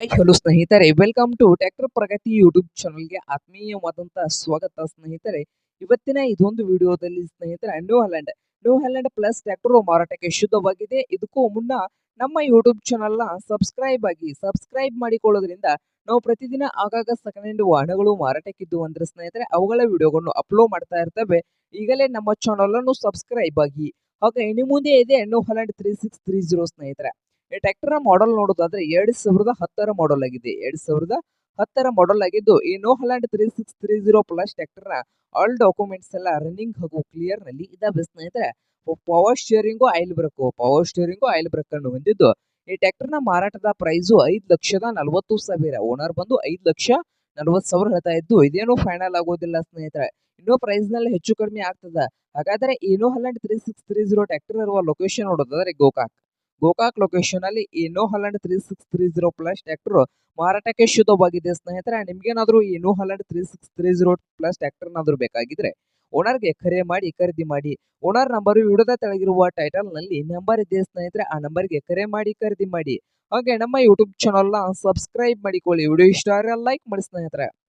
Hello ಸ್ನೇಹಿತರೆ. Welcome to tractor Pragati YouTube ಚಾನಲ್ಗೆ ಆತ್ಮೀಯವಾದಂತಹ ಸ್ವಾಗತ ಸ್ನೇಹಿತರೆ. ಇವತ್ತಿನ ಇದೊಂದು ವಿಡಿಯೋದಲ್ಲಿ ಸ್ನೇಹಿತರೆ New Holland New Holland plus tractor ಮಾರಾಟಕ್ಕೆ ಶುದ್ಧವಾಗಿದೆ. ಇದಕ್ಕೂ ಮುನ್ನ ನಮ್ಮ ಯೂಟ್ಯೂಬ್ ಚಾನಲ್ನ ಸಬ್ಸ್ಕ್ರೈಬ್ ಆಗಿ ಸಬ್ಸ್ಕ್ರೈಬ್ ಮಾಡಿಕೊಳ್ಳೋದ್ರಿಂದ ನಾವು ಪ್ರತಿದಿನ ಆಗಾಗ ಸೆಕೆಂಡ್ ಹ್ಯಾಂಡ್ ವಾಹನಗಳು ಮಾರಾಟಕ್ಕಿದ್ದು ಅಂದ್ರೆ ಸ್ನೇಹಿತರೆ, ಅವುಗಳ ವಿಡಿಯೋಗಳನ್ನು ಅಪ್ಲೋಡ್ ಮಾಡ್ತಾ ಇರ್ತವೆ. ಈಗಲೇ ನಮ್ಮ ಚಾನಲ್ ಅನ್ನು ಸಬ್ಸ್ಕ್ರೈಬ್ ಆಗಿ. ಹಾಗೆ ಇನ್ನು ಮುಂದೆ ಇದೆ New Holland three six three zero ಸ್ನೇಹಿತರೆ. ಈ ಟ್ರ್ಯಾಕ್ಟರ್ ಮಾಡೆಲ್ ನೋಡೋದಾದ್ರೆ ಎರಡ್ ಸಾವಿರದ ಹತ್ತರ ಮಾಡೆಲ್ ಆಗಿದೆ. ಎರಡ್ ಸಾವಿರದ ಹತ್ತರ ಮಾಡೆಲ್ ಆಗಿದ್ದು, ಈ New Holland three six three zero plus tractor all documents ಎಲ್ಲ ರನ್ನಿಂಗ್ ಹಾಗೂ ಕ್ಲಿಯರ್ನಲ್ಲಿ ಇದಾವೆ. ಸ್ನೇಹಿತರೆ power steering oil brake power steering oil brake ಅನ್ನು ಹೊಂದಿದ್ದು, ಈ ಟ್ರ್ಯಾಕ್ಟರ್ನ ಮಾರಾಟದ ಪ್ರೈಸು ಐದು ಲಕ್ಷದ ನಲವತ್ತು ಸಾವಿರ. ಓನರ್ ಬಂದು ಐದ್ ಲಕ್ಷ ನಲವತ್ತು ಸಾವಿರ ಹೇಳ್ತಾ ಇದ್ದು, ಇದೇನು ಫೈನಲ್ ಆಗೋದಿಲ್ಲ ಸ್ನೇಹಿತರೆ. ಇನ್ನೂ ಪ್ರೈಸ್ನಲ್ಲಿ ಹೆಚ್ಚು ಕಡಿಮೆ ಆಗ್ತದೆ. ಹಾಗಾದ್ರೆ ಏನೋ Holland three six three zero tractor ಇರುವ ಲೊಕೇಶನ್ ನೋಡೋದಾದ್ರೆ ಗೋಕಾಕ್ ಗೋಕಾಕ್ ಲೊಕೇಶನ್ ಅಲ್ಲಿ ಈ New Holland three six three zero plus tractor ಮಾರಾಟಕ್ಕೆ ಶುದ್ಧವಾಗಿದೆ. ಸ್ನೇಹಿತರೆ, ನಿಮ್ಗೇನಾದ್ರೂ ಈ New Holland three six three zero plus ಟ್ರ್ಯಾಕ್ಟರ್ನಾದ್ರೂ ಬೇಕಾಗಿದ್ರೆ ಓನರ್ಗೆ ಕರೆ ಮಾಡಿ ಖರೀದಿ ಮಾಡಿ. ಓನರ್ ನಂಬರ್ ವಿಡಿಯೋದ ತೆಳಗಿರುವ ಟೈಟಲ್ನಲ್ಲಿ ನಂಬರ್ ಇದೆ ಸ್ನೇಹಿತರೆ, ಆ ನಂಬರ್ಗೆ ಕರೆ ಮಾಡಿ ಖರೀದಿ ಮಾಡಿ. ಹಾಗೆ ನಮ್ಮ ಯೂಟ್ಯೂಬ್ ಚಾನಲ್ನ ಸಬ್ಸ್ಕ್ರೈಬ್ ಮಾಡಿಕೊಳ್ಳಿ. ವಿಡಿಯೋ ಇಷ್ಟ ಲೈಕ್ ಮಾಡಿ ಸ್ನೇಹಿತರೆ.